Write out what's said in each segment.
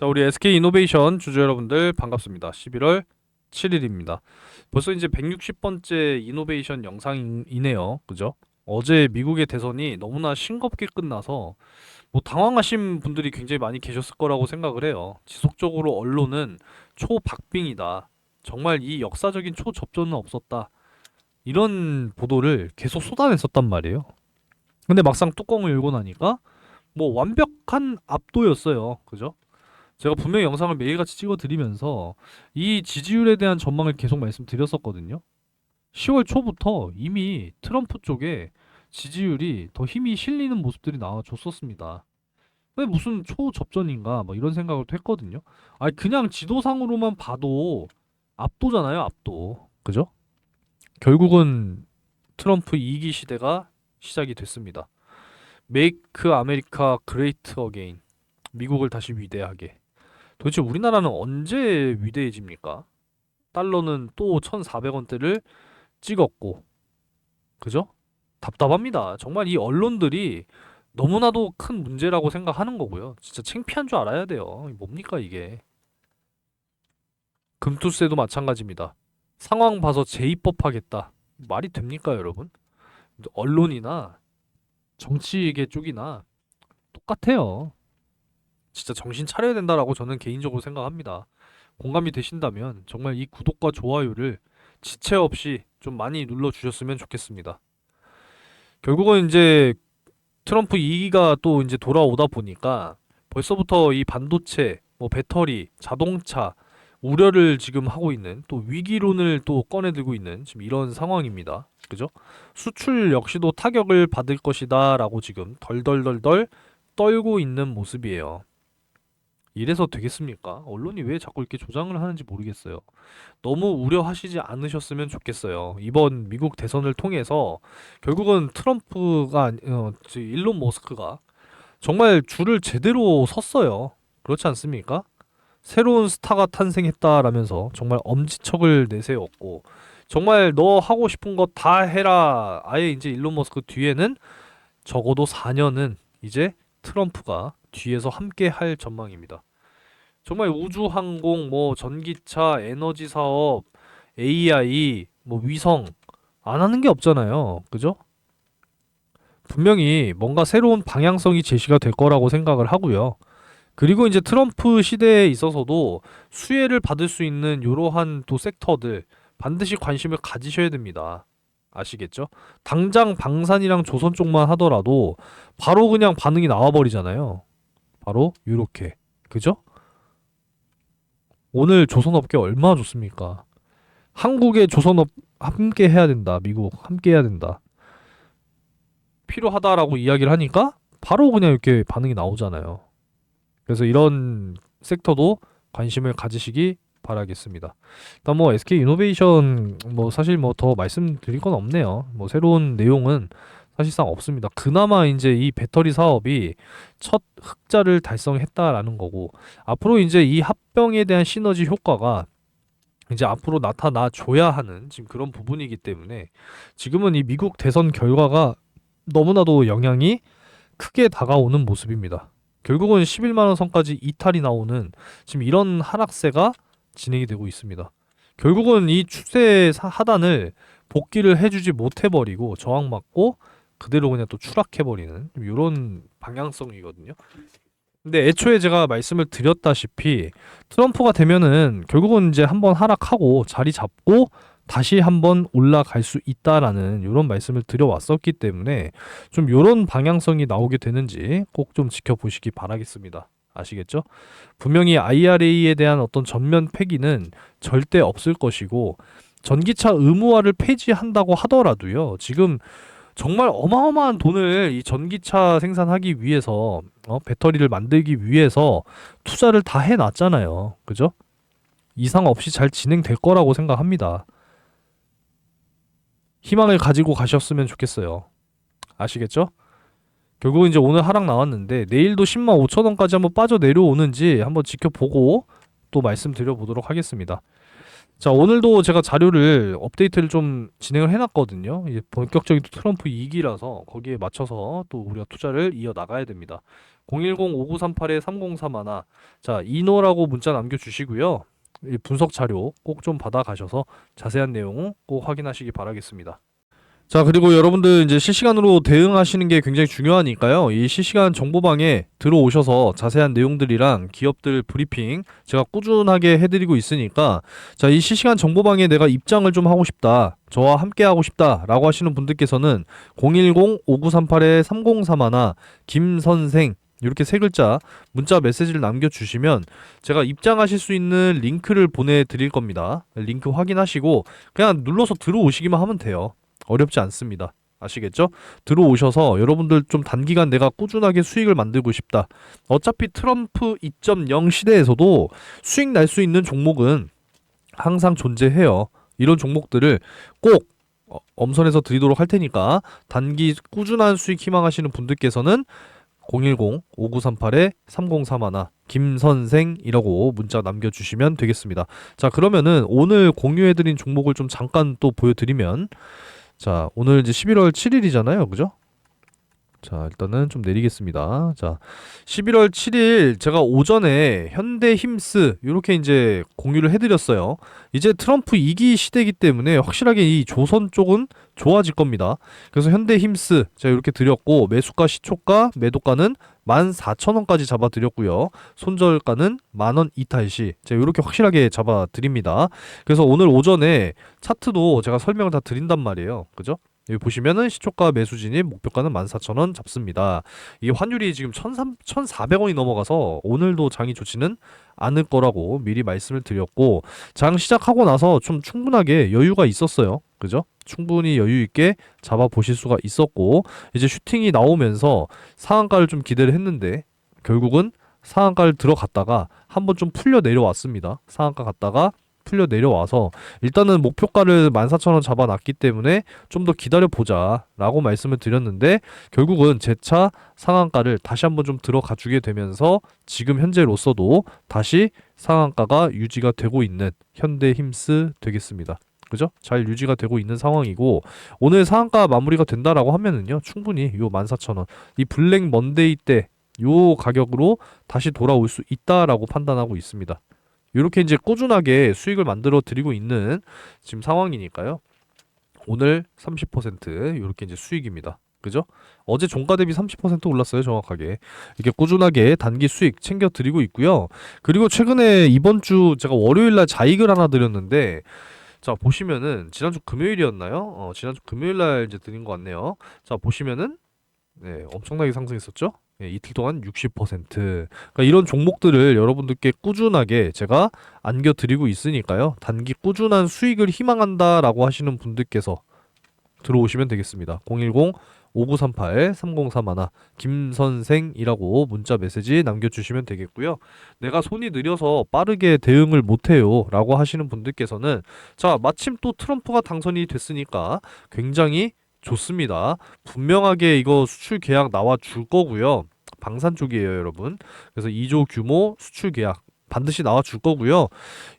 자, 우리 SK 이노베이션 주주 여러분들 반갑습니다. 11월 7일입니다. 벌써 이제 160번째 이노베이션 영상이네요. 그죠? 어제 미국의 대선이 너무나 싱겁게 끝나서 뭐 당황하신 분들이 굉장히 많이 계셨을 거라고 생각을 해요. 지속적으로 언론은 초박빙이다. 정말 이 역사적인 초접전은 없었다. 이런 보도를 계속 쏟아냈었단 말이에요. 근데 막상 뚜껑을 열고 나니까 뭐 완벽한 압도였어요. 그죠? 제가 분명히 영상을 매일같이 찍어드리면서 이 지지율에 대한 전망을 계속 말씀드렸었거든요. 10월 초부터 이미 트럼프 쪽에 지지율이 더 힘이 실리는 모습들이 나와줬었습니다. 왜 무슨 초접전인가 뭐 이런 생각을 또 했거든요. 아니 그냥 지도상으로만 봐도 압도잖아요, 압도. 그죠? 결국은 트럼프 2기 시대가 시작이 됐습니다. Make America Great Again. 미국을 다시 위대하게. 도대체 우리나라는 언제 위대해집니까? 달러는 또 1,400원대를 찍었고. 그죠? 답답합니다. 정말 이 언론들이 너무나도 큰 문제라고 생각하는 거고요. 진짜 창피한 줄 알아야 돼요. 뭡니까 이게? 금투세도 마찬가지입니다. 상황 봐서 재입법하겠다. 말이 됩니까, 여러분? 언론이나 정치계 쪽이나 똑같아요. 진짜 정신 차려야 된다라고 저는 개인적으로 생각합니다. 공감이 되신다면 정말 이 구독과 좋아요를 지체 없이 좀 많이 눌러 주셨으면 좋겠습니다. 결국은 이제 트럼프 2기가 또 이제 돌아오다 보니까 벌써부터 이 반도체, 뭐 배터리, 자동차 우려를 지금 하고 있는 또 위기론을 또 꺼내들고 있는 지금 이런 상황입니다. 그죠? 수출 역시도 타격을 받을 것이다라고 지금 덜덜덜덜 떨고 있는 모습이에요. 이래서 되겠습니까? 언론이 왜 자꾸 이렇게 조장을 하는지 모르겠어요. 너무 우려하시지 않으셨으면 좋겠어요. 이번 미국 대선을 통해서 결국은 트럼프가 어, 저 일론 머스크가 정말 줄을 제대로 섰어요. 그렇지 않습니까? 새로운 스타가 탄생했다라면서 정말 엄지척을 내세웠고 정말 너 하고 싶은 거 다 해라. 아예 이제 일론 머스크 뒤에는 적어도 4년은 이제 트럼프가 뒤에서 함께 할 전망입니다. 정말 우주 항공, 뭐 전기차, 에너지 사업, AI, 뭐 위성 안 하는 게 없잖아요. 그죠? 분명히 뭔가 새로운 방향성이 제시가 될 거라고 생각을 하고요. 그리고 이제 트럼프 시대에 있어서도 수혜를 받을 수 있는 이러한 또 섹터들 반드시 관심을 가지셔야 됩니다. 아시겠죠? 당장 방산이랑 조선 쪽만 하더라도 바로 그냥 반응이 나와 버리잖아요. 바로 요렇게. 그죠? 오늘 조선업계 얼마나 좋습니까? 한국의 조선업 함께 해야 된다. 미국 함께 해야 된다. 필요하다라고 이야기를 하니까 바로 그냥 이렇게 반응이 나오잖아요. 그래서 이런 섹터도 관심을 가지시기 바라겠습니다. 일단 뭐 SK 이노베이션 뭐 사실 뭐 더 말씀드릴 건 없네요. 뭐 새로운 내용은 사실상 없습니다. 그나마 이제 이 배터리 사업이 첫 흑자를 달성했다라는 거고 앞으로 이제 이 합병에 대한 시너지 효과가 이제 앞으로 나타나 줘야 하는 지금 그런 부분이기 때문에 지금은 이 미국 대선 결과가 너무나도 영향이 크게 다가오는 모습입니다. 결국은 11만 원 선까지 이탈이 나오는 지금 이런 하락세가 진행이 되고 있습니다. 결국은 이 추세 사- 하단을 복귀를 해주지 못해버리고 저항받고 그대로 그냥 또 추락해버리는 이런 방향성이거든요. 근데 애초에 제가 말씀을 드렸다시피 트럼프가 되면은 결국은 이제 한번 하락하고 자리 잡고 다시 한번 올라갈 수 있다라는 이런 말씀을 드려왔었기 때문에 좀 이런 방향성이 나오게 되는지 꼭 좀 지켜보시기 바라겠습니다. 아시겠죠? 분명히 IRA에 대한 어떤 전면 폐기는 절대 없을 것이고 전기차 의무화를 폐지한다고 하더라도요. 지금 정말 어마어마한 돈을 이 전기차 생산하기 위해서 어, 배터리를 만들기 위해서 투자를 다 해놨잖아요. 그죠? 이상 없이 잘 진행될 거라고 생각합니다. 희망을 가지고 가셨으면 좋겠어요. 아시겠죠? 결국은 이제 오늘 하락 나왔는데 내일도 10만 5천 원까지 한번 빠져 내려오는지 한번 지켜보고 또 말씀드려 보도록 하겠습니다. 자, 오늘도 제가 자료를 업데이트를 좀 진행을 해놨거든요. 이제 본격적인 트럼프 2기라서 거기에 맞춰서 또 우리가 투자를 이어 나가야 됩니다. 010-5938-3031. 자, 이노라고 문자 남겨주시고요. 이 분석 자료 꼭 좀 받아 가셔서 자세한 내용 꼭 확인하시기 바라겠습니다. 자, 그리고 여러분들 이제 실시간으로 대응하시는 게 굉장히 중요하니까요. 이 실시간 정보방에 들어오셔서 자세한 내용들이랑 기업들 브리핑 제가 꾸준하게 해드리고 있으니까 자, 이 실시간 정보방에 내가 입장을 좀 하고 싶다. 저와 함께 하고 싶다라고 하시는 분들께서는 010-5938-3031 김선생 이렇게 세 글자 문자 메시지를 남겨주시면 제가 입장하실 수 있는 링크를 보내드릴 겁니다. 링크 확인하시고 그냥 눌러서 들어오시기만 하면 돼요. 어렵지 않습니다. 아시겠죠? 들어오셔서 여러분들 좀 단기간 내가 꾸준하게 수익을 만들고 싶다. 어차피 트럼프 2.0 시대에서도 수익 날 수 있는 종목은 항상 존재해요. 이런 종목들을 꼭 어, 엄선해서 드리도록 할 테니까 단기 꾸준한 수익 희망하시는 분들께서는 010-5938-3031 김선생이라고 문자 남겨주시면 되겠습니다. 자 그러면은 오늘 공유해드린 종목을 좀 잠깐 또 보여드리면 자 오늘 이제 11월 7일이잖아요, 그죠? 자 일단은 좀 내리겠습니다. 자 11월 7일 제가 오전에 현대 힘스 이렇게 이제 공유를 해드렸어요. 이제 트럼프 2기 시대이기 때문에 확실하게 이 조선 쪽은 좋아질 겁니다. 그래서 현대 힘스 제가 이렇게 드렸고 매수가 시초가 매도가는 14,000원까지 잡아 드렸고요. 손절가는 만원 이탈 시 제가 이렇게 확실하게 잡아 드립니다. 그래서 오늘 오전에 차트도 제가 설명을 다 드린단 말이에요. 그죠? 여기 보시면은 시초가 매수 진입 목표가는 14,000원 잡습니다. 이 환율이 지금 1,400원이 넘어가서 오늘도 장이 좋지는 않을 거라고 미리 말씀을 드렸고 장 시작하고 나서 좀 충분하게 여유가 있었어요. 그죠? 충분히 여유 있게 잡아 보실 수가 있었고 이제 슈팅이 나오면서 상한가를 좀 기대를 했는데 결국은 상한가를 들어갔다가 한번 좀 풀려 내려왔습니다. 상한가 갔다가 풀려 내려와서 일단은 목표가를 14,000원 잡아놨기 때문에 좀 더 기다려 보자 라고 말씀을 드렸는데 결국은 재차 상한가를 다시 한번 좀 들어가 주게 되면서 지금 현재로서도 다시 상한가가 유지가 되고 있는 현대힘스 되겠습니다. 그죠? 잘 유지가 되고 있는 상황이고 오늘 상한가 마무리가 된다라고 하면은요 충분히 요 14,000원 이 블랙 먼데이 때 요 가격으로 다시 돌아올 수 있다라고 판단하고 있습니다. 이렇게 이제 꾸준하게 수익을 만들어 드리고 있는 지금 상황이니까요. 오늘 30% 이렇게 이제 수익입니다. 그죠? 어제 종가 대비 30% 올랐어요, 정확하게. 이렇게 꾸준하게 단기 수익 챙겨 드리고 있고요. 그리고 최근에 이번 주 제가 월요일 날 자익을 하나 드렸는데 자, 보시면은 지난주 금요일이었나요? 어, 지난주 금요일 날 이제 드린 것 같네요. 자, 보시면은 네, 엄청나게 상승했었죠? 예, 이틀 동안 60%. 그러니까 이런 종목들을 여러분들께 꾸준하게 제가 안겨드리고 있으니까요. 단기 꾸준한 수익을 희망한다라고 하시는 분들께서 들어오시면 되겠습니다. 010 5938 3031 김선생이라고 문자 메시지 남겨주시면 되겠고요. 내가 손이 느려서 빠르게 대응을 못해요 라고 하시는 분들께서는 자 마침 또 트럼프가 당선이 됐으니까 굉장히 좋습니다. 분명하게 이거 수출 계약 나와 줄 거고요. 방산 쪽이에요, 여러분. 그래서 2조 규모 수출 계약 반드시 나와 줄 거고요.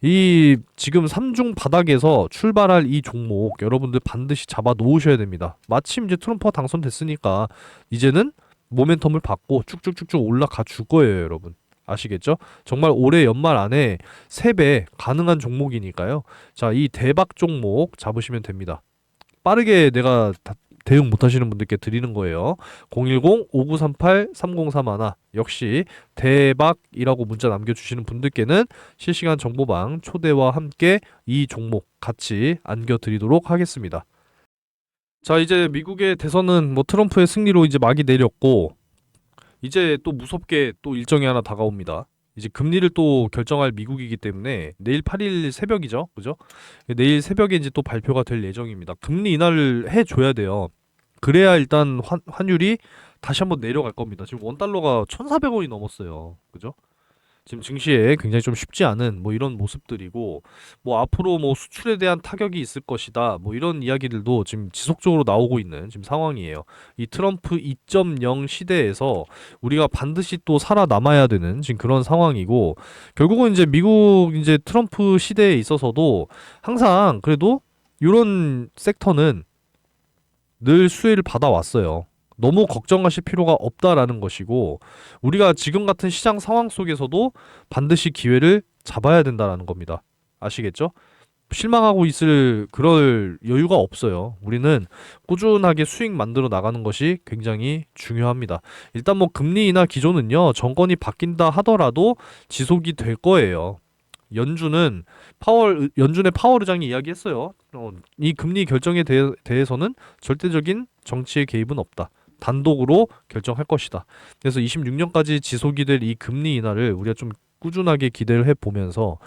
이 지금 3중 바닥에서 출발할 이 종목 여러분들 반드시 잡아 놓으셔야 됩니다. 마침 이제 트럼프가 당선됐으니까 이제는 모멘텀을 받고 쭉쭉쭉쭉 올라가 줄 거예요, 여러분. 아시겠죠? 정말 올해 연말 안에 3배 가능한 종목이니까요. 자, 이 대박 종목 잡으시면 됩니다. 빠르게 내가 다 대응 못 하시는 분들께 드리는 거예요. 010-5938-3031 역시 대박이라고 문자 남겨주시는 분들께는 실시간 정보방 초대와 함께 이 종목 같이 안겨드리도록 하겠습니다. 자 이제 미국의 대선은 뭐 트럼프의 승리로 이제 막이 내렸고 이제 또 무섭게 또 일정이 하나 다가옵니다. 이제 금리를 또 결정할 미국이기 때문에 내일 8일 새벽이죠. 그죠? 내일 새벽에 이제 또 발표가 될 예정입니다. 금리 인하를 해 줘야 돼요. 그래야 일단 환, 환율이 다시 한번 내려갈 겁니다. 지금 원 달러가 1,400원이 넘었어요. 그죠? 지금 증시에 굉장히 좀 쉽지 않은 뭐 이런 모습들이고 뭐 앞으로 뭐 수출에 대한 타격이 있을 것이다 뭐 이런 이야기들도 지금 지속적으로 나오고 있는 지금 상황이에요. 이 트럼프 2.0 시대에서 우리가 반드시 또 살아남아야 되는 지금 그런 상황이고 결국은 이제 미국 이제 트럼프 시대에 있어서도 항상 그래도 이런 섹터는 늘 수혜를 받아왔어요. 너무 걱정하실 필요가 없다라는 것이고 우리가 지금 같은 시장 상황 속에서도 반드시 기회를 잡아야 된다라는 겁니다. 아시겠죠? 실망하고 있을 그럴 여유가 없어요. 우리는 꾸준하게 수익 만들어 나가는 것이 굉장히 중요합니다. 일단 뭐 금리 인하 기조는요. 정권이 바뀐다 하더라도 지속이 될 거예요. 연준은 파월 연준의 파월 의장이 이야기했어요. 어, 이 금리 결정에 대해, 대해서는 절대적인 정치의 개입은 없다. 단독으로 결정할 것이다. 그래서 26년까지 지속이 될 이 금리 인하를 우리가 좀 꾸준하게 기대를 해 보면서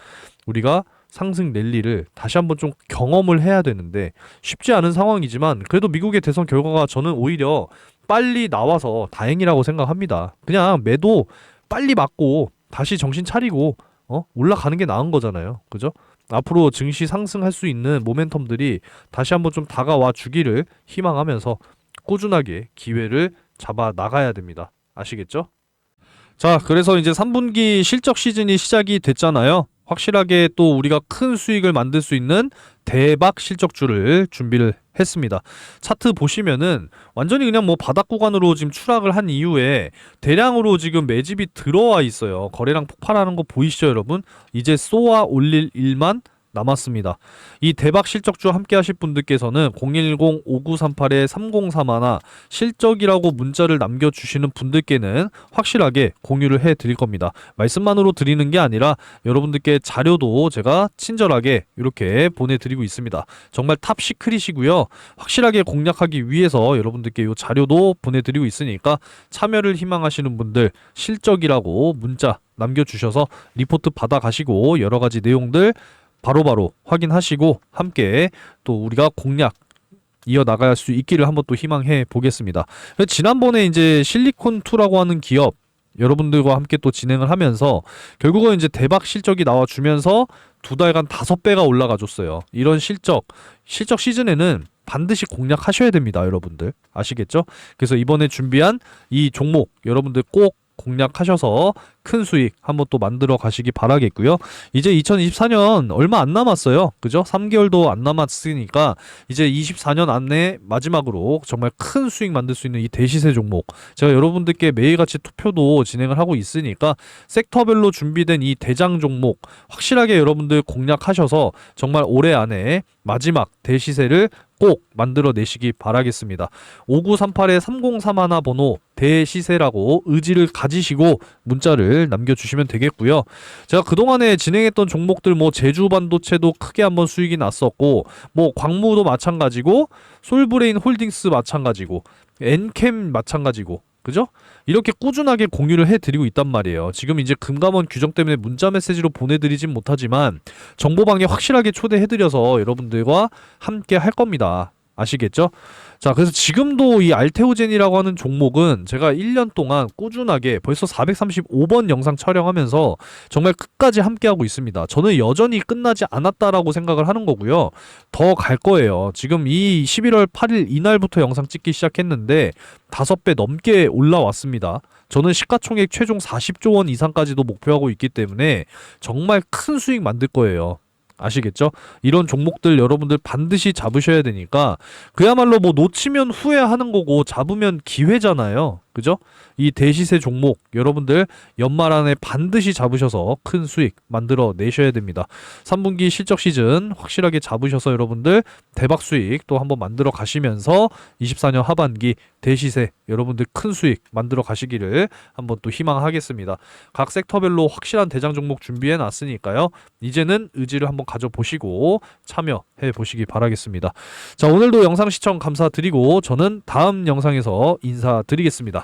우리가 상승 랠리를 다시 한번 좀 경험을 해야 되는데 쉽지 않은 상황이지만 그래도 미국의 대선 결과가 저는 오히려 빨리 나와서 다행이라고 생각합니다. 그냥 매도 빨리 맞고 다시 정신 차리고 어? 올라가는 게 나은 거잖아요. 그죠? 앞으로 증시 상승할 수 있는 모멘텀들이 다시 한번 좀 다가와 주기를 희망하면서 꾸준하게 기회를 잡아 나가야 됩니다. 아시겠죠? 자, 그래서 이제 3분기 실적 시즌이 시작이 됐잖아요. 확실하게 또 우리가 큰 수익을 만들 수 있는 대박 실적주를 준비를 했습니다. 차트 보시면은 완전히 그냥 뭐 바닥 구간으로 지금 추락을 한 이후에 대량으로 지금 매집이 들어와 있어요. 거래량 폭발하는 거 보이시죠, 여러분? 이제 쏘아 올릴 일만 남았습니다. 이 대박 실적주 함께 하실 분들께서는 010-5938-3031 실적이라고 문자를 남겨주시는 분들께는 확실하게 공유를 해 드릴 겁니다. 말씀만으로 드리는 게 아니라 여러분들께 자료도 제가 친절하게 이렇게 보내드리고 있습니다. 정말 탑 시크릿이고요. 확실하게 공략하기 위해서 여러분들께 이 자료도 보내드리고 있으니까 참여를 희망하시는 분들 실적이라고 문자 남겨주셔서 리포트 받아가시고 여러 가지 내용들 바로 바로 확인하시고 함께 또 우리가 공략 이어 나갈 수 있기를 한번 또 희망해 보겠습니다. 지난번에 이제 실리콘2라고 하는 기업 여러분들과 함께 또 진행을 하면서 결국은 이제 대박 실적이 나와 주면서 두 달간 다섯 배가 올라가 줬어요. 이런 실적 실적 시즌에는 반드시 공략하셔야 됩니다, 여러분들. 아시겠죠? 그래서 이번에 준비한 이 종목 여러분들 꼭 공략하셔서 큰 수익 한번 또 만들어 가시기 바라겠고요. 이제 2024년 얼마 안 남았어요. 그죠? 3개월도 안 남았으니까 이제 24년 안에 마지막으로 정말 큰 수익 만들 수 있는 이 대시세 종목 제가 여러분들께 매일같이 투표도 진행을 하고 있으니까 섹터별로 준비된 이 대장 종목 확실하게 여러분들 공략하셔서 정말 올해 안에 마지막 대시세를 꼭 만들어 내시기 바라겠습니다. 5938-3031 번호 대시세라고 의지를 가지시고 문자를 남겨주시면 되겠고요. 제가 그동안에 진행했던 종목들 뭐 제주 반도체도 크게 한번 수익이 났었고 뭐 광무도 마찬가지고 솔브레인 홀딩스 마찬가지고 엔캠 마찬가지고 그죠? 이렇게 꾸준하게 공유를 해드리고 있단 말이에요. 지금 이제 금감원 규정 때문에 문자 메시지로 보내드리진 못하지만 정보방에 확실하게 초대해드려서 여러분들과 함께 할 겁니다. 아시겠죠? 자, 그래서 지금도 이 알테오젠이라고 하는 종목은 제가 1년 동안 꾸준하게 벌써 435번 영상 촬영하면서 정말 끝까지 함께하고 있습니다. 저는 여전히 끝나지 않았다라고 생각을 하는 거고요. 더 갈 거예요. 지금 이 11월 8일 이날부터 영상 찍기 시작했는데 5배 넘게 올라왔습니다. 저는 시가총액 최종 40조 원 이상까지도 목표하고 있기 때문에 정말 큰 수익 만들 거예요. 아시겠죠? 이런 종목들 여러분들 반드시 잡으셔야 되니까 그야말로 뭐 놓치면 후회하는 거고 잡으면 기회잖아요. 그죠? 이 대시세 종목 여러분들 연말 안에 반드시 잡으셔서 큰 수익 만들어 내셔야 됩니다. 3분기 실적 시즌 확실하게 잡으셔서 여러분들 대박 수익 또 한번 만들어 가시면서 24년 하반기 대시세 여러분들 큰 수익 만들어 가시기를 한번 또 희망하겠습니다. 각 섹터별로 확실한 대장 종목 준비해 놨으니까요. 이제는 의지를 한번 가져 보시고 참여해 보시기 바라겠습니다. 자, 오늘도 영상 시청 감사드리고 저는 다음 영상에서 인사드리겠습니다.